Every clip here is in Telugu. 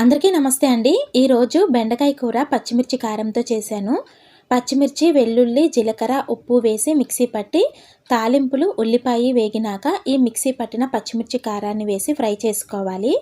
అందరికీ నమస్తే అండి. ఈరోజు బెండకాయ కూర పచ్చిమిర్చి కారంతో చేశాను. పచ్చిమిర్చి వెల్లుల్లి జీలకర్ర ఉప్పు వేసి మిక్సీ పట్టి తాలింపులు ఉల్లిపాయ వేగినాక ఈ మిక్సీ పట్టిన పచ్చిమిర్చి కారాన్ని వేసి ఫ్రై చేసుకోవాలి.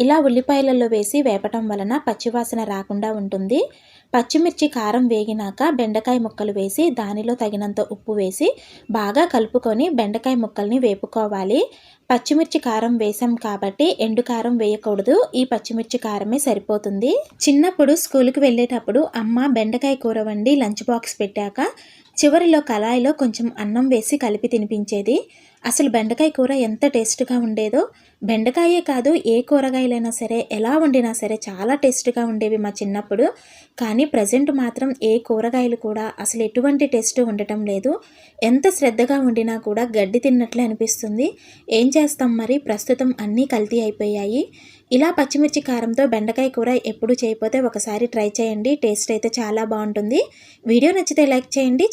ఇలా ఉల్లిపాయలలో వేసి వేపటం వలన పచ్చివాసన రాకుండా ఉంటుంది. పచ్చిమిర్చి కారం వేగినాక బెండకాయ ముక్కలు వేసి దానిలో తగినంత ఉప్పు వేసి బాగా కలుపుకొని బెండకాయ ముక్కల్ని వేపుకోవాలి. పచ్చిమిర్చి కారం వేసాం కాబట్టి ఎండు కారం వేయకూడదు. ఈ పచ్చిమిర్చి కారమే సరిపోతుంది. చిన్నప్పుడు స్కూల్కి వెళ్ళేటప్పుడు అమ్మ బెండకాయ కూర వండి లంచ్ బాక్స్ పెట్టాక చివరిలో కళాయిలో కొంచెం అన్నం వేసి కలిపి తినిపించేది. అసలు బెండకాయ కూర ఎంత టేస్ట్గా ఉండేదో. బెండకాయే కాదు ఏ కూరగాయలైనా సరే ఎలా వండినా సరే చాలా టేస్ట్గా ఉండేవి మా చిన్నప్పుడు. కానీ ప్రజెంట్ మాత్రం ఏ కూరగాయలు కూడా అసలు ఎటువంటి టేస్ట్ ఉండటం లేదు. ఎంత శ్రద్ధగా వండినా కూడా గడ్డి తిన్నట్లే అనిపిస్తుంది. ఏం చేస్తాం మరి? ప్రస్తుతం అన్నీ కల్తీ అయిపోయాయి. ఇలా పచ్చిమిర్చి కారంతో బెండకాయ కూర ఎప్పుడు చేయకపోతే ఒకసారి ట్రై చేయండి. టేస్ట్ అయితే చాలా బాగుంటుంది. వీడియో నచ్చితే లైక్ చేయండి.